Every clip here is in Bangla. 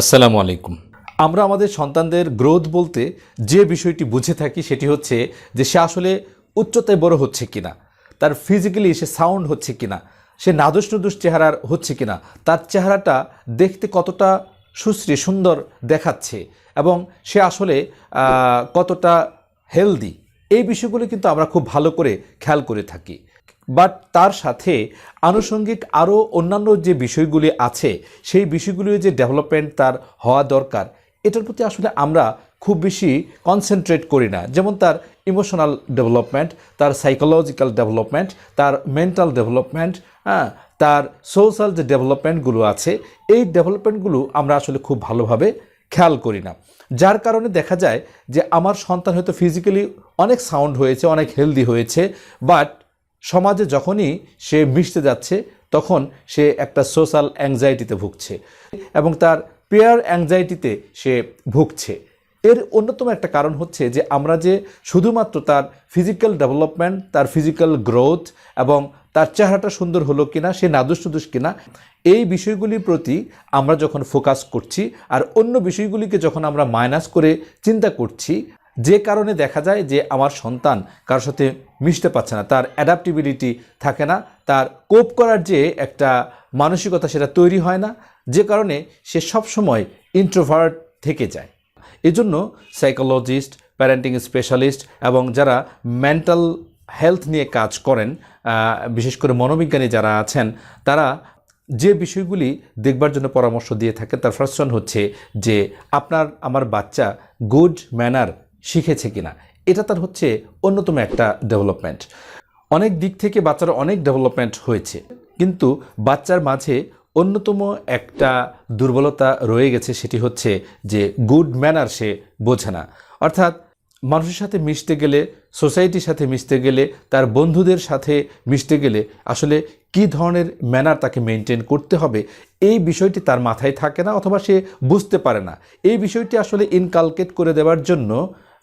আসসালামু আলাইকুম। আমরা আমাদের সন্তানদের গ্রোথ বলতে যে বিষয়টি বুঝে থাকি সেটি হচ্ছে যে সে আসলে উচ্চতায় বড় হচ্ছে কিনা, তার ফিজিক্যালি সে সাউন্ড হচ্ছে কিনা, সে নাদুস নুদুস চেহারার হচ্ছে কিনা, তার চেহারাটা দেখতে কতটা সুশ্রী, সুন্দর দেখাচ্ছে এবং সে আসলে কতটা হেলদি এই বিষয়গুলো কিন্তু আমরা খুব ভালো করে খেয়াল করে থাকি। বাট তার সাথে আনুষঙ্গিক আরও অন্যান্য যে বিষয়গুলি আছে, সেই বিষয়গুলির যে ডেভেলপমেন্ট তার হওয়া দরকার, এটার প্রতি আসলে আমরা খুব বেশি কনসেন্ট্রেট করি না। যেমন তার ইমোশনাল ডেভেলপমেন্ট তার সাইকোলজিক্যাল ডেভেলপমেন্ট তার মেন্টাল ডেভেলপমেন্ট হ্যাঁ তার সোশ্যাল যে ডেভেলপমেন্টগুলো আছে, এই ডেভেলপমেন্টগুলো আমরা আসলে খুব ভালোভাবে খেয়াল করি না। যার কারণে দেখা যায় যে আমার সন্তান হয়তো ফিজিক্যালি অনেক সাউন্ড হয়েছে, অনেক হেলদি হয়েছে বাট সমাজে যখনই সে মিশতে যাচ্ছে, তখন সে একটা সোশ্যাল অ্যাংজাইটিতে ভুগছে এবং তার পেয়ার অ্যাংজাইটিতে সে ভুগছে। এর অন্যতম একটা কারণ হচ্ছে যে আমরা যে শুধুমাত্র তার ফিজিক্যাল ডেভেলপমেন্ট তার ফিজিক্যাল গ্রোথ এবং তার চেহারাটা সুন্দর হলো কিনা, সে নাদুস নুদুস কিনা, এই বিষয়গুলির প্রতি আমরা যখন ফোকাস করছি আর অন্য বিষয়গুলিকে যখন আমরা মাইনাস করে চিন্তা করছি যে কারণে দেখা যায় যে আমার সন্তান কারোর সাথে মিশতে পারছে না, তার অ্যাডাপ্টিবিলিটি থাকে না, তার কোপ করার যে একটা মানসিকতা সেটা তৈরি হয় না, যে কারণে সে সবসময় ইন্ট্রোভার্ট থেকে যায়। এজন্য সাইকোলজিস্ট প্যারেন্টিং স্পেশালিস্ট এবং যারা মেন্টাল হেলথ নিয়ে কাজ করেন বিশেষ করে মনোবিজ্ঞানী যারা আছেন, তারা যে বিষয়গুলি দেখবার জন্য পরামর্শ দিয়ে থাকেন, তার ফার্স্ট হচ্ছে যে আপনার, আমার বাচ্চা গুড ম্যানার শিখেছে কিনা। এটা তার হচ্ছে অন্যতম একটা ডেভেলপমেন্ট অনেক দিক থেকে বাচ্চার অনেক ডেভেলপমেন্ট হয়েছে। কিন্তু বাচ্চার মাঝে অন্যতম একটা দুর্বলতা রয়ে গেছে, সেটি হচ্ছে যে গুড ম্যানার সে বোঝে না। অর্থাৎ মানুষের সাথে মিশতে গেলে সোসাইটির সাথে মিশতে গেলে, তার বন্ধুদের সাথে মিশতে গেলে আসলে কী ধরনের ম্যানার তাকে মেনটেন করতে হবে, এই বিষয়টি তার মাথায় থাকে না অথবা সে বুঝতে পারে না। এই বিষয়টি আসলে ইনকালকেট করে দেওয়ার জন্য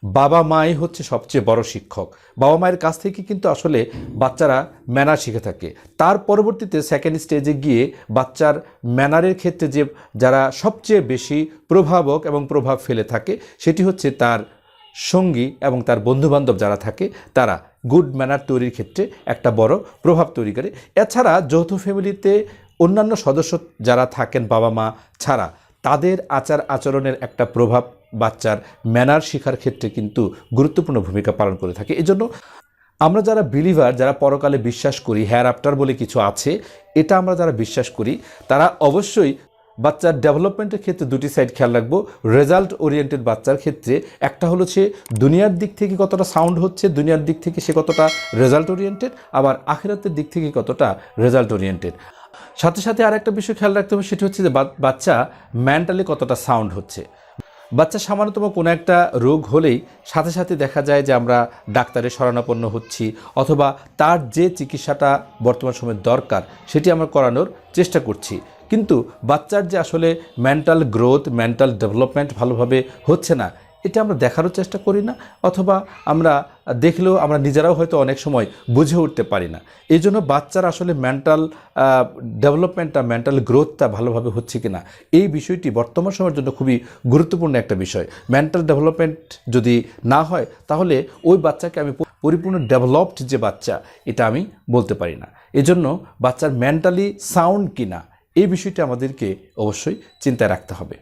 বাবা মাই হচ্ছে সবচেয়ে বড় শিক্ষক। বাবা মায়ের কাছ থেকে কিন্তু আসলে বাচ্চারা ম্যানার শিখে থাকে। তার পরবর্তীতে সেকেন্ড স্টেজে গিয়ে বাচ্চার ম্যানারের ক্ষেত্রে যে যারা সবচেয়ে বেশি প্রভাবক এবং প্রভাব ফেলে থাকে, সেটি হচ্ছে তার সঙ্গী এবং তার বন্ধুবান্ধব যারা থাকে, তারা গুড ম্যানার তৈরির ক্ষেত্রে একটা বড় প্রভাব তৈরি করে। এছাড়া যৌথ ফ্যামিলিতে অন্যান্য সদস্য যারা থাকেন বাবা মা ছাড়া, তাদের আচার আচরণের একটা প্রভাব বাচ্চার ম্যানার শেখার ক্ষেত্রে কিন্তু গুরুত্বপূর্ণ ভূমিকা পালন করে থাকে। এজন্য আমরা যারা বিলিভার যারা পরকালে বিশ্বাস করি হেয়ার আফটার বলে কিছু আছে, এটা আমরা যারা বিশ্বাস করি, তারা অবশ্যই বাচ্চার ডেভেলপমেন্টের ক্ষেত্রে দুটি সাইড খেয়াল রাখব। রেজাল্ট ওরিয়েন্টেড বাচ্চার ক্ষেত্রে একটা হলো সে দুনিয়ার দিক থেকে কতটা সাউন্ড হচ্ছে, দুনিয়ার দিক থেকে সে কতটা রেজাল্ট ওরিয়েন্টেড আবার আখেরাতের দিক থেকে কতটা রেজাল্ট ওরিয়েন্টেড সাথে সাথে আর একটা বিষয় খেয়াল রাখতে হবে, সেটি হচ্ছে যে বাচ্চা মেন্টালি কতটা সাউন্ড হচ্ছে। বাচ্চা সামান্যতম কোনো একটা রোগ হলেই সাথে সাথে দেখা যায় যে আমরা ডাক্তারের শরণাপন্ন হচ্ছি অথবা তার যে চিকিৎসাটা বর্তমান সময়ে দরকার সেটি আমরা করানোর চেষ্টা করছি। কিন্তু বাচ্চার যে আসলে মেন্টাল গ্রোথ মেন্টাল ডেভেলপমেন্ট ভালোভাবে হচ্ছে না এটা আমরা দেখারও চেষ্টা করি না, অথবা আমরা দেখলেও আমরা নিজেরাও হয়তো অনেক সময় বুঝে উঠতে পারি না। এই জন্য বাচ্চার আসলে মেন্টাল ডেভেলপমেন্টটা মেন্টাল গ্রোথটা ভালোভাবে হচ্ছে কি না, এই বিষয়টি বর্তমান সময়ের জন্য খুবই গুরুত্বপূর্ণ একটা বিষয়। মেন্টাল ডেভেলপমেন্ট যদি না হয়, তাহলে ওই বাচ্চাকে আমি পরিপূর্ণ ডেভেলপড যে বাচ্চা, এটা আমি বলতে পারি না। এজন্য বাচ্চার মেন্টালি সাউন্ড কিনা এই বিষয়টি আমাদেরকে অবশ্যই চিন্তায় রাখতে হবে।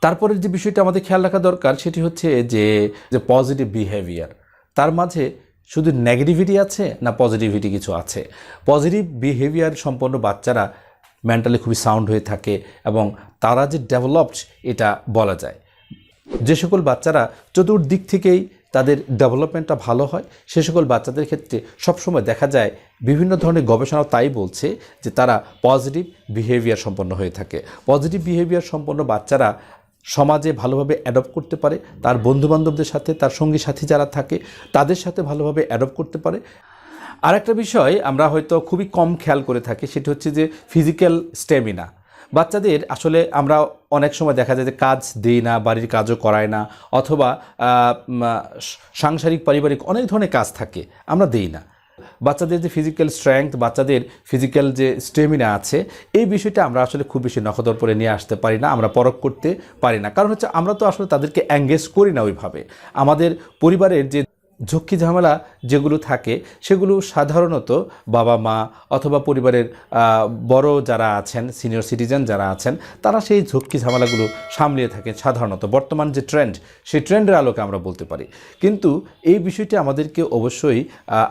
তারপরের যে বিষয়টা আমাদের খেয়াল রাখা দরকার সেটি হচ্ছে যে যে পজিটিভ বিহেভিয়ার তার মাঝে শুধু নেগেটিভিটি আছে না পজিটিভিটি কিছু আছে? পজিটিভ বিহেভিয়ার সম্পন্ন বাচ্চারা মেন্টালি খুবই সাউন্ড হয়ে থাকে এবং তারা যে ডেভেলপড এটা বলা যায়। যে সকল বাচ্চারা চতুর্দিক থেকেই তাদের ডেভেলপমেন্টটা ভালো হয়। সে সকল বাচ্চাদের ক্ষেত্রে সবসময় দেখা যায় বিভিন্ন ধরনের গবেষণা তাই বলছে যে তারা পজিটিভ বিহেভিয়ার সম্পন্ন হয়ে থাকে। পজিটিভ বিহেভিয়ার সম্পন্ন বাচ্চারা সমাজে ভালোভাবে অ্যাডপ্ট করতে পারে, তার বন্ধুবান্ধবদের সাথে, তার সঙ্গী সাথী যারা থাকে, তাদের সাথে ভালোভাবে অ্যাডপ্ট করতে পারে। আর একটা বিষয় আমরা হয়তো খুবই কম খেয়াল করে থাকি, সেটি হচ্ছে যে ফিজিক্যাল স্ট্যামিনা বাচ্চাদের আসলে আমরা অনেক সময় দেখা যায় যে কাজ দিই না, বাড়ির কাজও করায় না, অথবা সাংসারিক, পারিবারিক অনেক ধরনের কাজ থাকে, আমরা দিই না। বাচ্চাদের যে ফিজিক্যাল স্ট্রেংথ বাচ্চাদের ফিজিক্যাল যে স্টেমিনা আছে, এই বিষয়টা আমরা আসলে খুব বেশি নখদর করে নিয়ে আসতে পারি না, আমরা পরখ করতে পারি না। কারণ হচ্ছে আমরা তো আসলে তাদেরকে অ্যাঙ্গেজ করি না ওইভাবে। আমাদের পরিবারের যে ঝক্কি ঝামেলা যেগুলো থাকে, সেগুলো সাধারণত বাবা মা অথবা পরিবারের বড় যারা আছেন সিনিয়র সিটিজেন যারা আছেন, তারা সেই ঝক্কি ঝামেলাগুলো সামলিয়ে থাকেন সাধারণত। বর্তমান যে ট্রেন্ড সেই ট্রেন্ডের আলোকে আমরা বলতে পারি। কিন্তু এই বিষয়টি আমাদেরকে অবশ্যই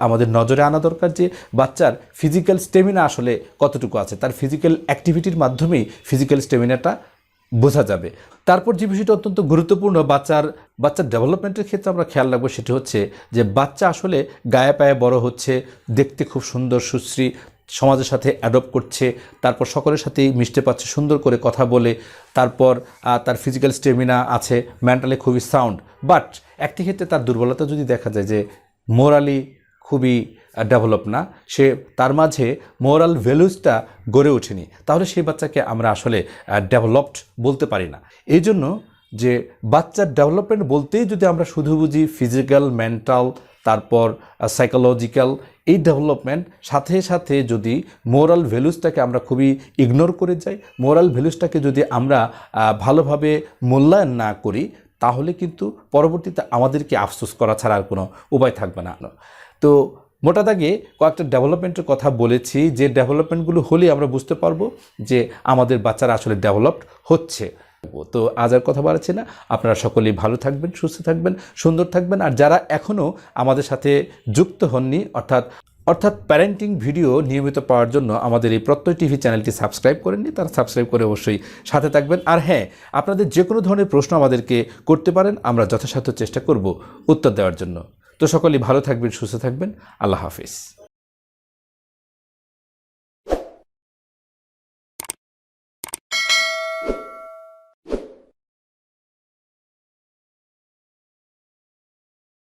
আমাদের নজরে আনা দরকার যে বাচ্চার ফিজিক্যাল স্টেমিনা আসলে কতটুকু আছে, তার ফিজিক্যাল অ্যাক্টিভিটির মাধ্যমেই ফিজিক্যাল স্টেমিনাটা বোঝা যাবে। তারপর যে বিষয়টা অত্যন্ত গুরুত্বপূর্ণ, বাচ্চার বাচ্চার ডেভেলপমেন্টের ক্ষেত্রে আমরা খেয়াল রাখব সেটি হচ্ছে যে বাচ্চা আসলে গায়ে পায়ে বড় হচ্ছে, দেখতে খুব সুন্দর, সুশ্রী, সমাজের সাথে অ্যাডপ্ট করছে, তারপর সকলের সাথেই মিশতে পারছে, সুন্দর করে কথা বলে, তারপর তার ফিজিক্যাল স্টেমিনা আছে মেন্টালি খুবই সাউন্ড বাট একটি ক্ষেত্রে তার দুর্বলতা যদি দেখা যায় যে মোরালি খুবই ডেভেলপ না, সে তার মাঝে মোরাল ভ্যালুসটা গড়ে ওঠেনি, তাহলে সেই বাচ্চাকে আমরা আসলে ডেভেলপড বলতে পারি না। এই জন্য যে বাচ্চার ডেভেলপমেন্ট বলতেই যদি আমরা শুধু বুঝি ফিজিক্যাল মেন্টাল তারপর সাইকোলজিক্যাল এই ডেভেলপমেন্ট, সাথে সাথে যদি মোরাল ভ্যালুসটাকে আমরা খুবই ইগনোর করে যাই মোরাল ভ্যালুসটাকে যদি আমরা ভালোভাবে মূল্যায়ন না করি, তাহলে কিন্তু পরবর্তীতে আমাদেরকে আফসোস করা ছাড়া আর কোনো উপায় থাকবে না। তো মোটা দাগে কয়েকটা ডেভেলপমেন্টের কথা বলেছি, যে ডেভেলপমেন্টগুলো হলেই আমরা বুঝতে পারব যে আমাদের বাচ্চারা আসলে ডেভেলপড হচ্ছে। তো আজ আর কথা বাড়াচ্ছি না। আপনারা সকলেই ভালো থাকবেন, সুস্থ থাকবেন, সুন্দর থাকবেন। আর যারা এখনও আমাদের সাথে যুক্ত হননি, অর্থাৎ অর্থাৎ প্যারেন্টিং ভিডিও নিয়মিত পাওয়ার জন্য আমাদের এই প্রত্যয় টিভি চ্যানেলটি সাবস্ক্রাইব করেননি, তারা সাবস্ক্রাইব করে অবশ্যই সাথে থাকবেন। আর হ্যাঁ আপনাদের যে কোনো ধরনের প্রশ্ন আমাদেরকে করতে পারেন, আমরা যথাসাধ্য চেষ্টা করব উত্তর দেওয়ার জন্য। তো সকলেই ভালো থাকবেন, সুস্থ থাকবেন। আল্লাহ হাফিজ।